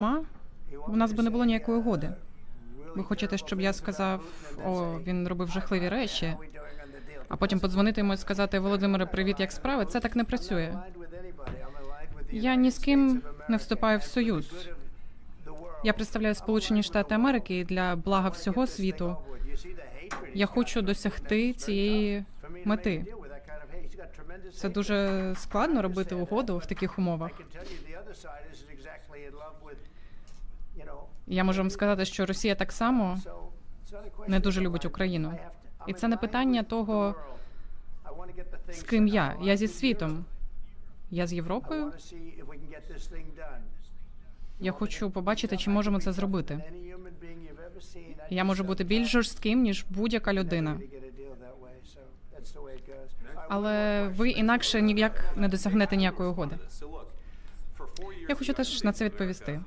Ма, у нас би не було ніякої угоди. Ви хочете, щоб я сказав, о, він робив жахливі речі, а потім подзвонити йому і сказати Володимире, привіт, як справи? Це так не працює. Я ні з ким не вступаю в союз. Я представляю Сполучені Штати Америки і для блага всього світу. Я хочу досягти цієї мети. Це дуже складно робити угоду в таких умовах. Я можу вам сказати, що Росія так само не дуже любить Україну. І це не питання того, з ким я. Я зі світом. Я з Європою. Я хочу побачити, чи можемо це зробити. Я можу бути більш жорстким, ніж будь-яка людина. Але ви інакше ніяк не досягнете ніякої угоди. Я хочу теж на це відповісти.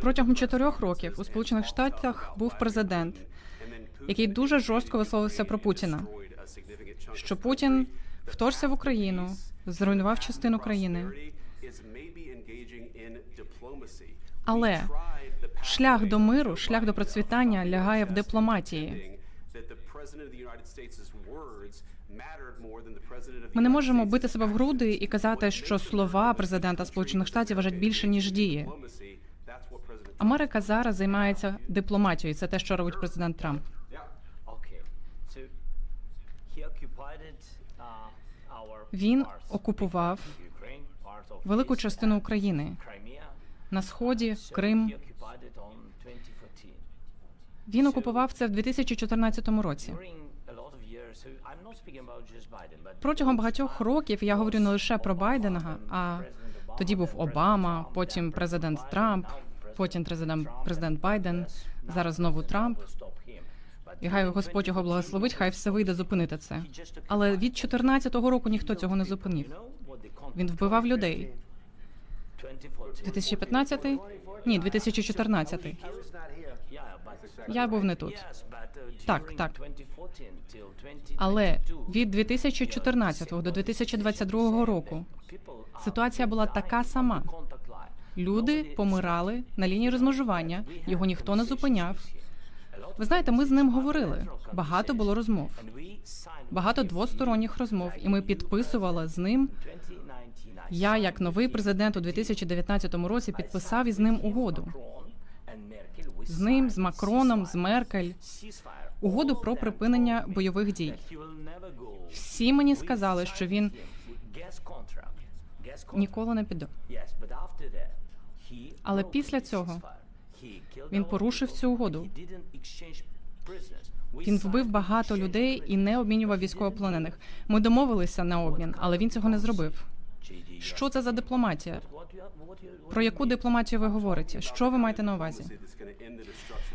Протягом чотирьох років у Сполучених Штатах був президент, який дуже жорстко висловився про Путіна. Що Путін вторгся в Україну, зруйнував частину країни. Але шлях до миру, шлях до процвітання лягає в дипломатії. Ми не можемо бити себе в груди і казати, що слова президента Сполучених Штатів важать більше ніж дії. Америка зараз займається дипломатією. Це те, що робить президент Трамп. Він окупував Велику частину України на сході, Крим. Він окупував це в 2014 році. Протягом багатьох років я говорю не лише про Байдена, а тоді був Обама, потім президент Трамп, потім президент президент Байден. Зараз знову Трамп. І хай Господь його благословить, хай все вийде зупинити це. Але від 2014 року ніхто цього не зупинив. Він вбивав людей. 2015? Ні, 2014. Я був не тут. Так, так. Але від 2014 до 2022 року ситуація була така сама. Люди помирали на лінії розмежування, його ніхто не зупиняв. Ви знаєте, ми з ним говорили. Багато було розмов, багато двосторонніх розмов, і ми підписували з ним. Я, як новий президент у 2019 році, підписав із ним угоду з ним, з Макроном, з Меркель, угоду про припинення бойових дій. Всі мені сказали, що він ніколи не піде. Але після цього Він порушив цю угоду. Він вбив багато людей і не обмінював військовополонених. Ми домовилися на обмін, але він цього не зробив. Що це за дипломатія? Про яку дипломатію ви говорите? Що ви маєте на увазі?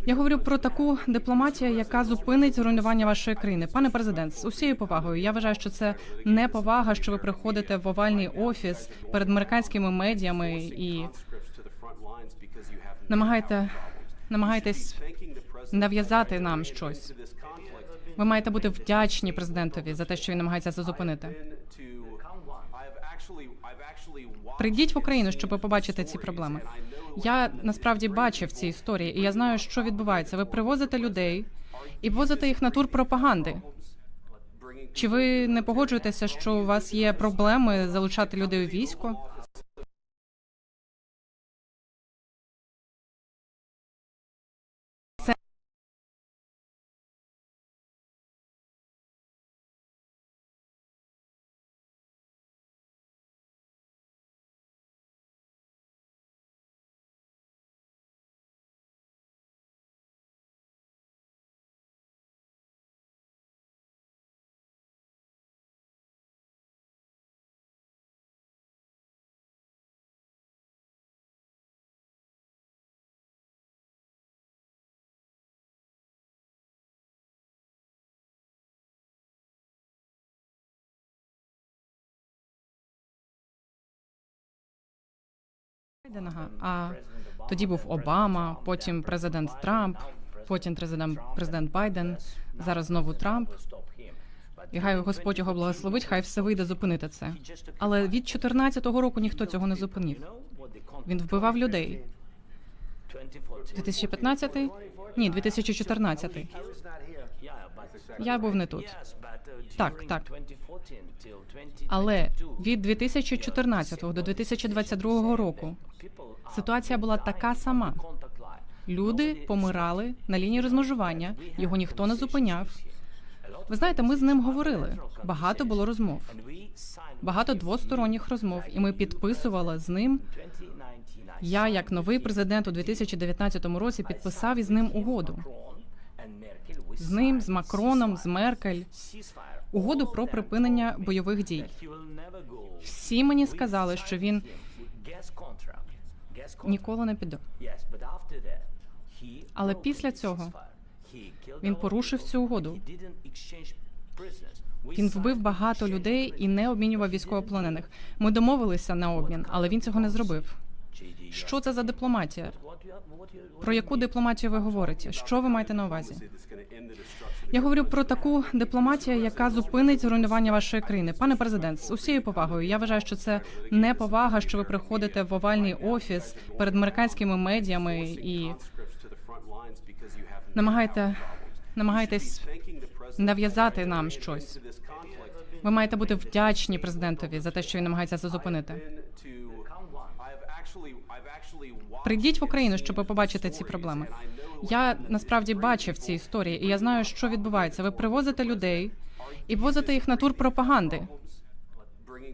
Я говорю про таку дипломатію, яка зупинить руйнування вашої країни. Пане президент, з усією повагою. Я вважаю, що це не повага, що ви приходите в овальний офіс перед американськими медіями і намагаєте намагаєтесь нав'язати нам щось. Ви маєте бути вдячні президентові за те, що він намагається це зупинити. Прийдіть в Україну, щоб побачити ці проблеми. Я насправді бачив ці історії, і я знаю, що відбувається. Ви привозите людей і возите їх на тур пропаганди. Чи ви не погоджуєтеся, що у вас є проблеми залучати людей у військо? Байдена, а тоді був Обама, потім президент Трамп, потім президент президент Байден. Зараз знову Трамп. І хай Господь його благословить, хай все вийде зупинити це. Але від 2014 року ніхто цього не зупинив. Він вбивав людей. 2015? Ні, 2014. Я був не тут. Так, так. Але від 2014 до 2022 року ситуація була така сама. Люди помирали на лінії розмежування, його ніхто не зупиняв. Ви знаєте, ми з ним говорили. Багато було розмов, багато двосторонніх розмов, і ми підписували з ним. Я, як новий президент у 2019 році, підписав із ним угоду. З ним, з Макроном, з Меркель, угоду про припинення бойових дій. Всі мені сказали, що він ніколи не піде. Але після цього Він порушив цю угоду. Він вбив багато людей і не обмінював військовополонених. Ми домовилися на обмін, але він цього не зробив. Що це за дипломатія? Про яку дипломатію ви говорите? Що ви маєте на увазі? Я говорю про таку дипломатію, яка зупинить руйнування вашої країни. Пане президент, з усією повагою. Я вважаю, що це не повага, що ви приходите в овальний офіс перед американськими медіями і намагаєте намагаєтесь нав'язати нам щось. Ви маєте бути вдячні президентові за те, що він намагається це зупинити. Прийдіть в Україну, щоб побачити ці проблеми. Я насправді бачив ці історії, і я знаю, що відбувається. Ви привозите людей і возите їх на тур пропаганди.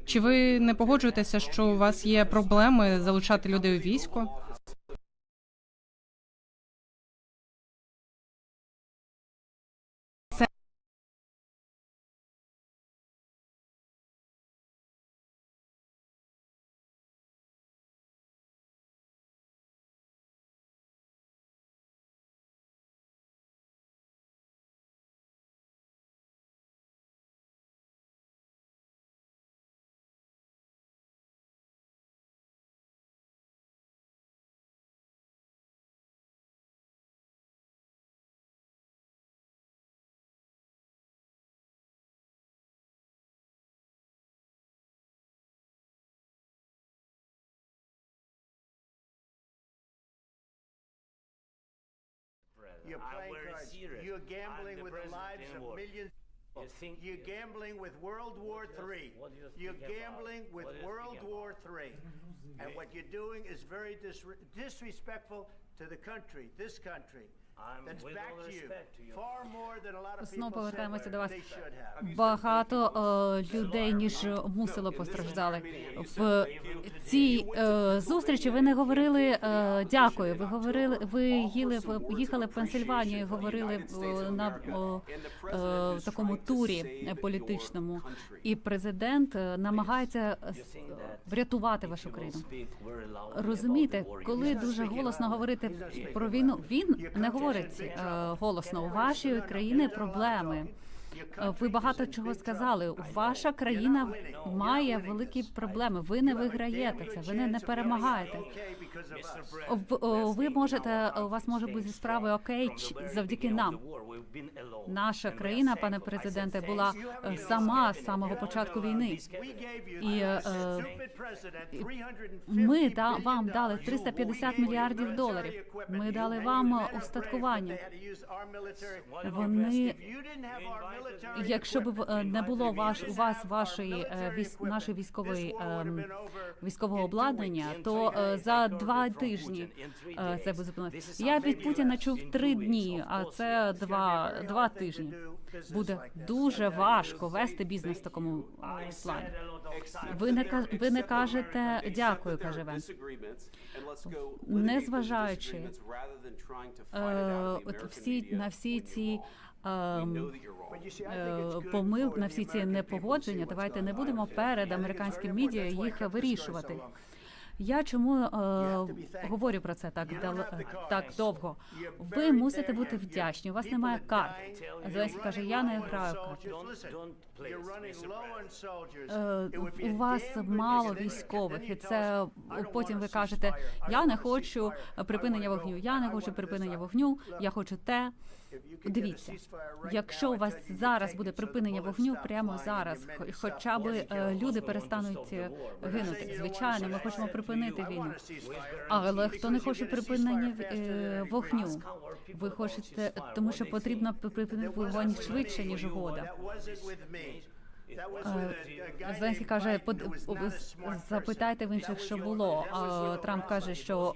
Чи ви не погоджуєтеся, що у вас є проблеми залучати людей у військо? You're playing cards. You're gambling with the lives of millions. You're gambling with World War III. You're gambling with World War III. And what you're doing is very disre- disrespectful to the country, this country. That's back to you. Far more than a lot of Знову повертаємося до вас. they should have. Багато е, людей ніж мусило постраждали в цій е, зустрічі. Ви не говорили е, дякую. Ви говорили, ви їли в їхали в Пенсильванію, і говорили е, на е, такому турі політичному, і президент е, намагається е, врятувати вашу країну. Розумієте, коли дуже голосно говорити про війну, він не говорить е, голосно. У вашої країни проблеми. Е, Ви багато чого сказали. Ваша країна має великі проблеми. Ви не виграєте це. Ви не, не перемагаєте. Ви можете у вас може бути справи окей завдяки нам. Наша країна, пане президенте, була е, сама з самого початку війни. І е, е, ми да, вам дали 350 мільярдів доларів. Ми дали вам устаткування. Вони, якщо б е, не було ваш у вас вашої е, військ, нашої військової ем, військового обладнання, то е, за два тижні це би зупинилося. Я від Путіна чув три дні, а це два, два тижні. Буде дуже важко вести бізнес в такому плані. Ви не ви не кажете дякую, каже Венс. Незважаючи всі на всі ці. Ем, е, помил на всі ці непогодження. Давайте не будемо перед американським медіа їх вирішувати. Я чому е, говорю про це так дал- так довго? Ви мусите бути вдячні. У вас немає карт. Зеленський каже, я не граю в карти. Е, У вас мало військових, і це us, "I don't потім ви кажете: я не хочу припинення вогню, я не хочу припинення вогню, я хочу те. Дивіться, якщо у вас зараз буде припинення вогню прямо зараз, хоча б е, люди перестануть е, гинути. Звичайно, ми хочемо припинити війну. Але хто не хоче припинення е, вогню? Ви хочете, тому що потрібно припинити вогонь швидше ніж угода. Зеленський каже, запитайте в інших, що було. А Трамп каже, що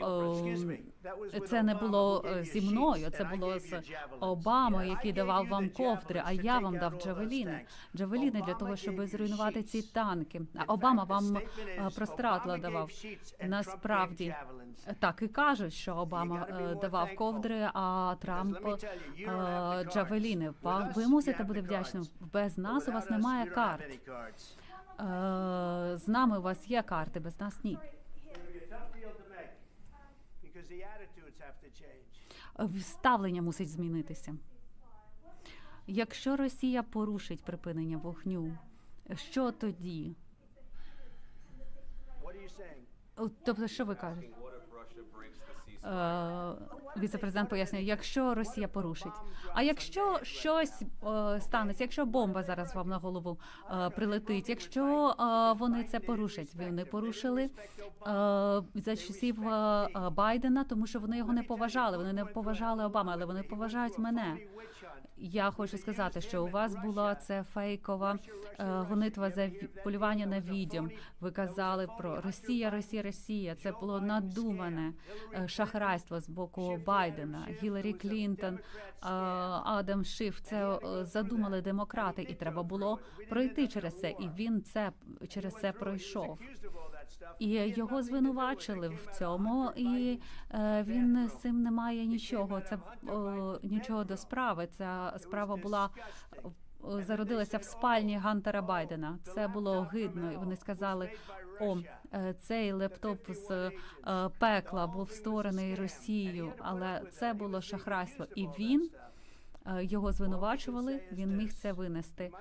Е, це не Obama було е, зі мною, це було з. Обамою, який давав вам ковдри, а я вам дав джавеліни. Джавеліни для Obama того, щоб зруйнувати ці танки. А Обама вам е, gave давав. Насправді так і кажуть, що Обама е, давав ковдри, а Трамп е, джавеліни. Ви мусите бути вдячним. Без нас у вас немає карт. Е, З нами у вас є карти, без нас ні. Ставлення мусить змінитися. Якщо Росія порушить припинення вогню, що тоді? От, Тобто, що ви кажете? Е, Віце-президент пояснює, якщо Росія порушить. А якщо щось е, станеться, якщо бомба зараз вам на голову е, прилетить, якщо вони це порушать, вони порушили за часів Байдена, тому що вони його не поважали. Вони не поважали Обама, але вони поважають мене. Я хочу сказати, що у вас була це фейкова е, гонитва за полювання на відьом. Ви казали про Росія, Росія, Росія. Це було надумане е, шахрайство з боку Байдена, Гіларі Клінтон, е, Адам Шиф. Це задумали демократи, і треба було пройти через це. І він це через це пройшов. І його звинувачили в цьому, і е, він з цим не має нічого. Це нічого до справи. Ця справа була зародилася в спальні Гантера Байдена. Це було огидно. І вони сказали: о, е, цей лептоп з е, пекла був створений Росією, але це було шахрайство. І він його звинувачували. Він міг це винести.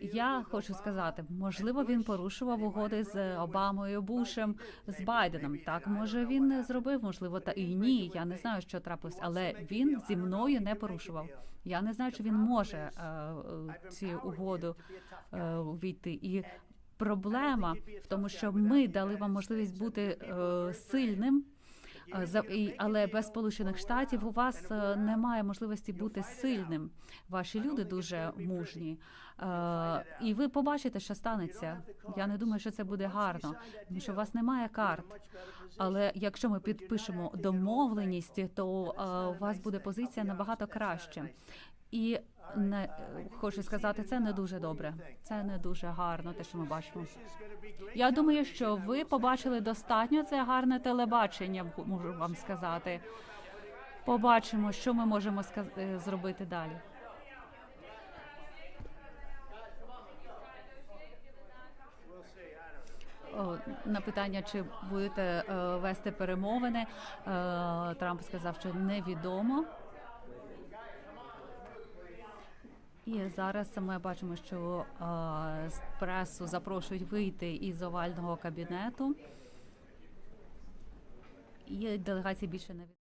Я хочу сказати, можливо, він порушував угоди з Обамою, Бушем, з Байденом. Так, може, він не зробив, можливо, та і ні. Я не знаю, що трапилось, але він зі мною не порушував. Я не знаю, чи він може е, е, ці угоду е, увійти. І проблема в тому, що ми дали вам можливість бути сильним. Е, Але без Сполучених Штатів у вас е, немає можливості бути сильним. Ваші люди дуже мужні, Е, і ви побачите, що станеться. Я не думаю, що це буде гарно, тому що у вас немає карт. Але якщо ми підпишемо домовленість, то у вас буде позиція набагато краще. І не хочу сказати, це не дуже добре. Це не дуже гарно, те, що ми бачимо. Я думаю, що ви побачили достатньо це гарне телебачення, можу вам сказати. Побачимо, що ми можемо е, зробити далі. На питання, чи будете е, вести перемовини, е, Трамп сказав, що невідомо. І зараз ми бачимо, що пресу запрошують вийти із овального кабінету. І делегації більше не від.